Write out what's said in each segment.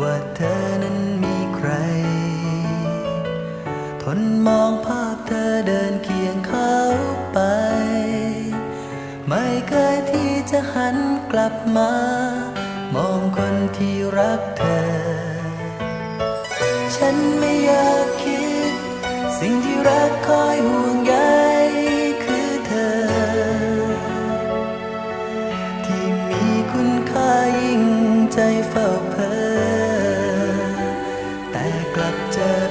ว่าเธอนั้นมีใคร ทนมองภาพเธอเดินเคียงเขาไป ไม่เคยที่จะหันกลับมา มองคนที่รักเธอ ฉันไม่อยากคิด สิ่งที่รักคอยห่วงใยคือเธอ ที่มีคุณค่ายิ่งใจเฝ้า cocktail.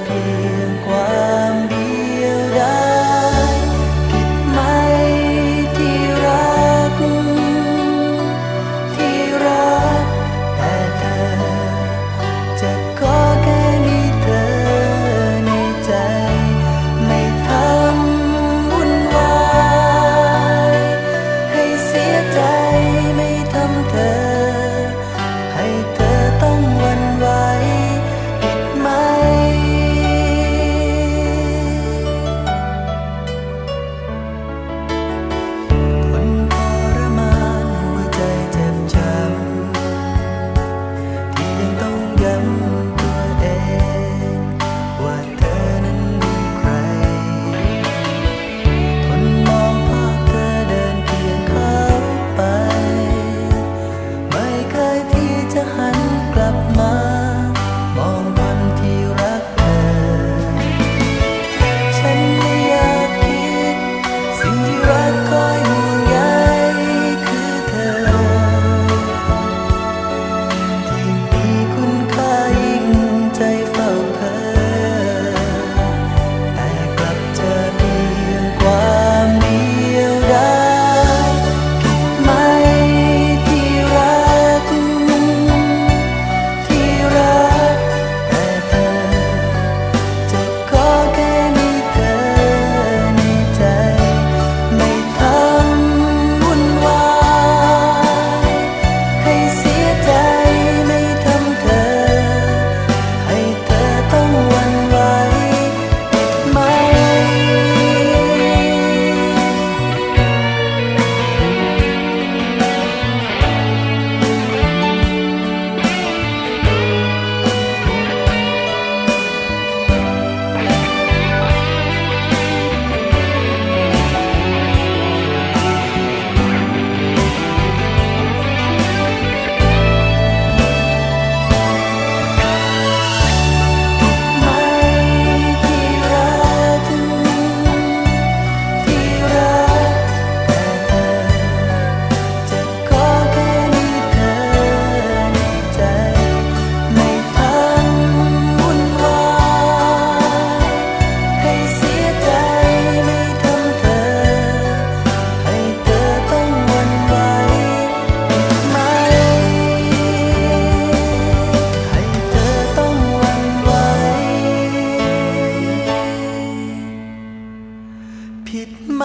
ผิดไหม